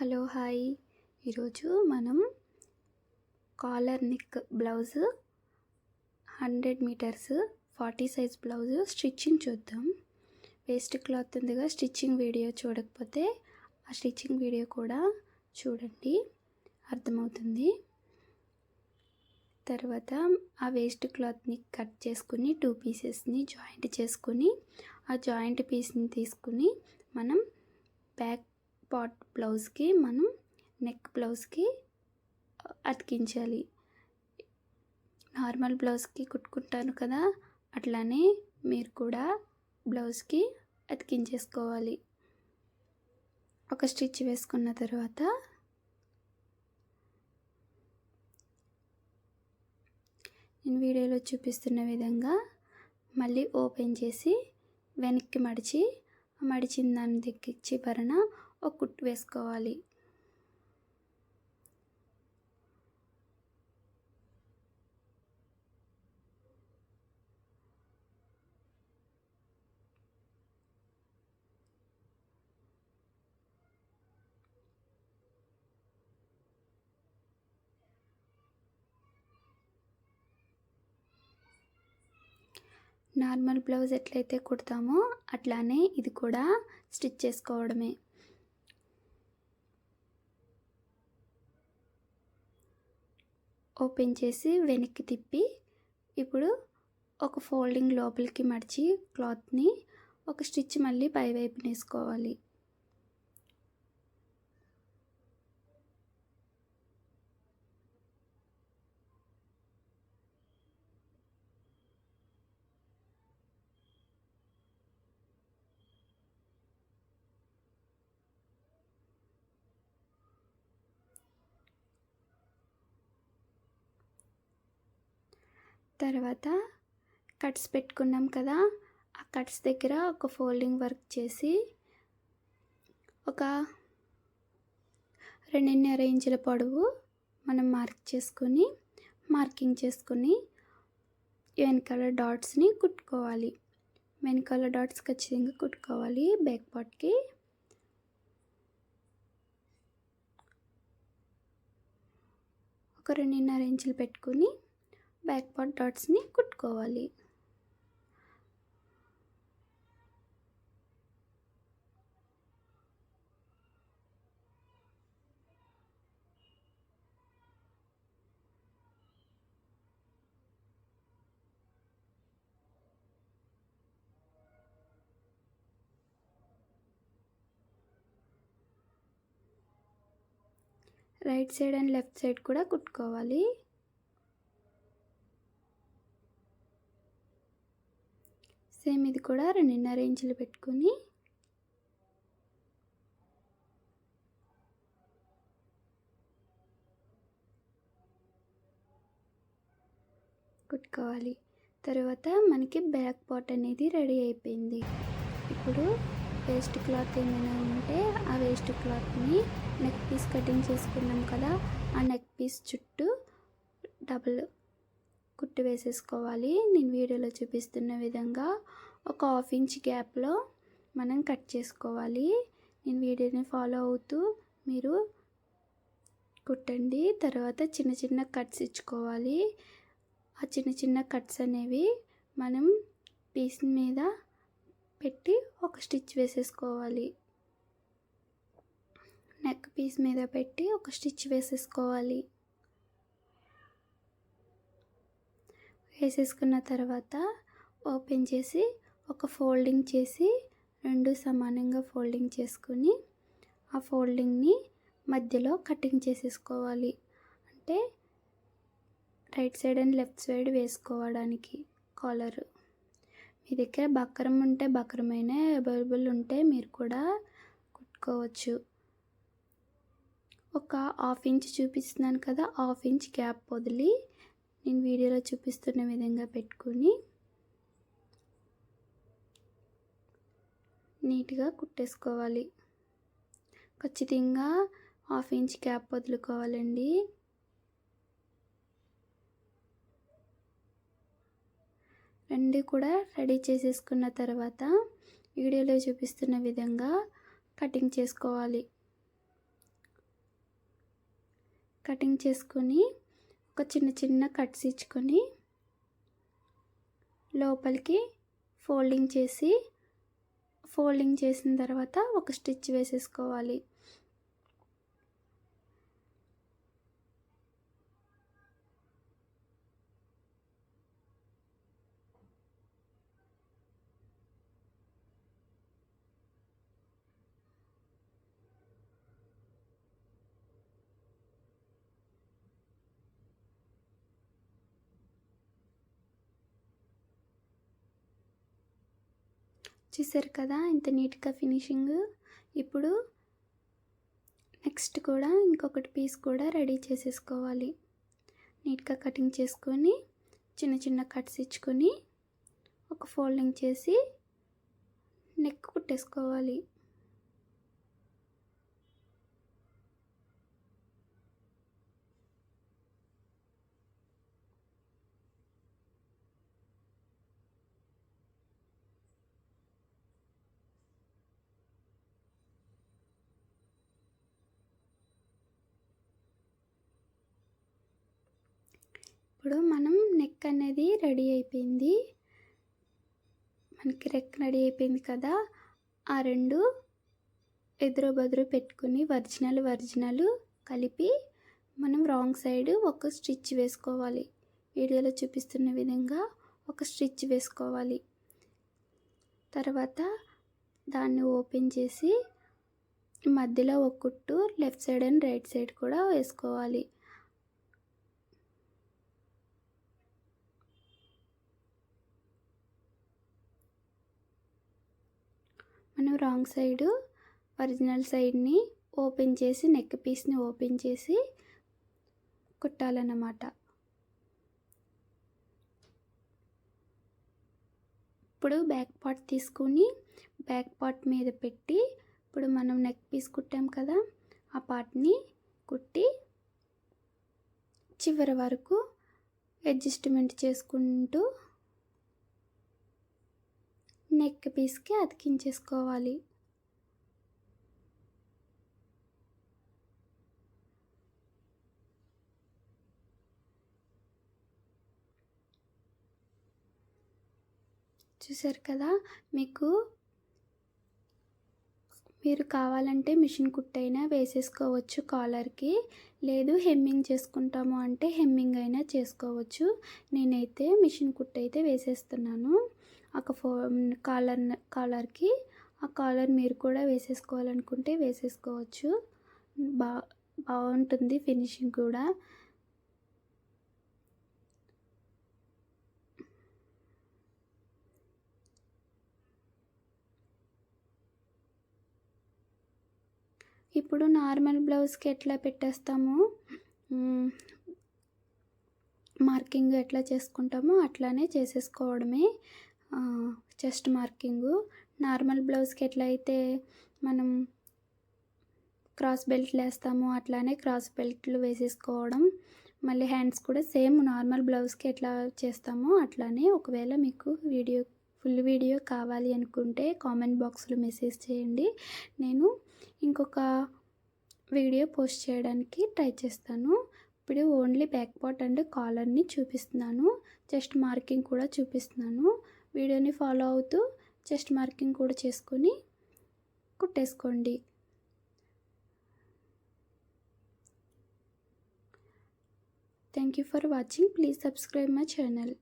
Hello hi. ఈరోజు మనం collar neck blouse hundred metres forty size blouse stitching చూద్దాం. Waste cloth ఉందిగా stitching video చూడకపోతే ఆ స్టిచ్చింగ్ వీడియో కూడా చూడండి. అర్థమవుతుంది. తర్వాత ఆ వేస్ట్ క్లాత్ని కట్ చేసుకుని టూ పీసెస్ని జాయింట్ చేసుకుని ఆ జాయింట్ పీస్ని తీసుకుని మనం బ్యాక్ పాట్ బ్లౌజ్కి మనం నెక్ బ్లౌజ్కి అతికించాలి. నార్మల్ బ్లౌజ్కి కుట్టుకుంటాను కదా అట్లానే మీరు కూడా బ్లౌజ్కి అతికించేసుకోవాలి. ఒక స్టిచ్ వేసుకున్న తర్వాత నేను వీడియోలో చూపిస్తున్న విధంగా మళ్ళీ ఓపెన్ చేసి వెనక్కి మడిచి మడిచిన దాన్ని దిక్కిచ్చి పరన ఒక కుట్టు వేసుకోవాలి. నార్మల్ బ్లౌజ్ ఎట్లయితే కుడతామో అట్లానే ఇది కూడా స్టిచ్ చేసుకోవడమే. ఓపెన్ చేసి వెనక్కి తిప్పి ఇప్పుడు ఒక ఫోల్డింగ్ లోపలికి మడిచి క్లాత్ని ఒక స్టిచ్ మళ్ళీ పైవైపు వేసుకోవాలి. తర్వాత కట్స్ పెట్టుకున్నాం కదా ఆ కట్స్ దగ్గర ఒక ఫోల్డింగ్ వర్క్ చేసి ఒక రెండున్నర ఇంచుల పొడవు మనం మార్క్ చేసుకొని మార్కింగ్ చేసుకొని వెనకాల డాట్స్ని కుట్టుకోవాలి. వెనకాల డాట్స్ ఖచ్చితంగా కుట్టుకోవాలి బ్యాక్ పార్ట్కి. ఒక రెండున్నర ఇంచులు పెట్టుకొని బ్యాక్ పార్ట్ డాట్స్ని కుట్టుకోవాలి. Right side and left side కూడా కుట్టుకోవాలి. సేమ్ ఇది కూడా రెండున్నర ఇంచులు పెట్టుకొని కుట్టుకోవాలి. తర్వాత మనకి బ్యాక్ పార్ట్ అనేది రెడీ అయిపోయింది. ఇప్పుడు వేస్ట్ క్లాత్ ఏమైనా ఉంటే ఆ వేస్ట్ క్లాత్ని నెక్ పీస్ కటింగ్ చేసుకున్నాం కదా ఆ నెక్ పీస్ చుట్టూ డబుల్ కుట్టు వేసేసుకోవాలి. నేను వీడియోలో చూపిస్తున్న విధంగా ఒక హాఫ్ ఇంచ్ గ్యాప్లో మనం కట్ చేసుకోవాలి. నేను వీడియోని ఫాలో అవుతూ మీరు కుట్టండి. తర్వాత చిన్న చిన్న కట్స్ ఇచ్చుకోవాలి. ఆ చిన్న చిన్న కట్స్ అనేవి మనం పీస్ మీద పెట్టి ఒక స్టిచ్ వేసేసుకోవాలి. నెక్ పీస్ మీద పెట్టి ఒక స్టిచ్ వేసేసుకోవాలి. వేసేసుకున్న తర్వాత ఓపెన్ చేసి ఒక ఫోల్డింగ్ చేసి రెండు సమానంగా ఫోల్డింగ్ చేసుకుని ఆ ఫోల్డింగ్ని మధ్యలో కటింగ్ చేసేసుకోవాలి. అంటే right side and left side వేసుకోవడానికి కాలర్. మీ దగ్గర బక్రం ఉంటే బక్రమైన అవైలబుల్ ఉంటే మీరు కూడా కుట్టుకోవచ్చు. ఒక హాఫ్ ఇంచ్ చూపిస్తున్నాను కదా హాఫ్ ఇంచ్ గ్యాప్ వదిలి నేను వీడియోలో చూపిస్తున్న విధంగా పెట్టుకొని నీట్గా కుట్టేసుకోవాలి. ఖచ్చితంగా హాఫ్ ఇంచ్ క్యాప్ వదులుకోవాలండి. రెండు కూడా రెడీ చేసేసుకున్న తర్వాత వీడియోలో చూపిస్తున్న విధంగా కటింగ్ చేసుకోవాలి. కటింగ్ చేసుకొని ఒక చిన్న చిన్న కట్స్ ఇచ్చుకొని లోపలికి ఫోల్డింగ్ చేసి ఫోల్డింగ్ చేసిన తర్వాత ఒక స్టిచ్ వేసేసుకోవాలి. చూసారు కదా ఇంత నీట్గా ఫినిషింగ్. ఇప్పుడు నెక్స్ట్ కూడా ఇంకొకటి పీస్ కూడా రెడీ చేసేసుకోవాలి. నీట్గా కటింగ్ చేసుకొని చిన్న చిన్న కట్స్ ఇచ్చుకొని ఒక ఫోల్డింగ్ చేసి నెక్ కుట్టేసుకోవాలి. ఇప్పుడు మనం నెక్ అనేది రెడీ అయిపోయింది. మనకి రెక్ రెడీ అయిపోయింది కదా. ఆ రెండు ఎదురు బదురు పెట్టుకుని ఒరిజినల్ ఒరిజినల్ కలిపి మనం రాంగ్ సైడ్ ఒక స్టిచ్ వేసుకోవాలి. వీడియోలో చూపిస్తున్న విధంగా ఒక స్టిచ్ వేసుకోవాలి. తర్వాత దాన్ని ఓపెన్ చేసి మధ్యలో ఒక కుట్టు left side and right side కూడా వేసుకోవాలి. మనం రాంగ్ సైడ్ ఒరిజినల్ సైడ్ని ఓపెన్ చేసి నెక్ పీస్ని ఓపెన్ చేసి కుట్టాలన్నమాట. ఇప్పుడు బ్యాక్ పార్ట్ తీసుకుని బ్యాక్ పార్ట్ మీద పెట్టి ఇప్పుడు మనం నెక్ పీస్ కుట్టాం కదా ఆ పార్ట్ని కుట్టి చివరి వరకు అడ్జస్ట్మెంట్ చేసుకుంటూ నెక్ పీస్కి అతికించేసుకోవాలి. చూసారు కదా మీకు మీరు కావాలంటే మిషన్ కుట్టైనా వేసేసుకోవచ్చు కాలర్కి లేదు హెమ్మింగ్ చేసుకుంటాము అంటే హెమ్మింగ్ అయినా చేసుకోవచ్చు. నేనైతే మిషన్ కుట్టయితే వేసేస్తున్నాను. ఒక ఫో కాలర్ కాలర్కి ఆ కాలర్ మీరు కూడా వేసేసుకోవాలనుకుంటే వేసేసుకోవచ్చు. బా బాగుంటుంది ఫినిషింగ్ కూడా. ఇప్పుడు నార్మల్ బ్లౌజ్కి ఎట్లా పెట్టేస్తామో? మార్కింగ్ ఎట్లా చేసుకుంటామో అట్లానే చేసేసుకోవడమే. చెస్ట్ మార్కింగు నార్మల్ బ్లౌజ్కి ఎట్లయితే మనం క్రాస్ బెల్ట్లు వేస్తామో అట్లానే క్రాస్ బెల్ట్లు వేసేసుకోవడం. మళ్ళీ హ్యాండ్స్ కూడా సేమ్ నార్మల్ బ్లౌజ్కి ఎట్లా చేస్తామో అట్లానే ఒకవేళ మీకు వీడియో ఫుల్ వీడియో కావాలి అనుకుంటే కామెంట్ బాక్స్లో మెసేజ్ చేయండి. నేను ఇంకొక వీడియో పోస్ట్ చేయడానికి ట్రై చేస్తాను. ఇప్పుడు ఓన్లీ బ్యాక్ పార్ట్ అండ్ కాలర్ని చూపిస్తున్నాను. జస్ట్ మార్కింగ్ కూడా చూపిస్తున్నాను. వీడియోని ఫాలో అవుతూ చెస్ట్ మార్కింగ్ కూడా చేసుకొని కుట్టేసుకోండి. Thank you for watching please subscribe my channel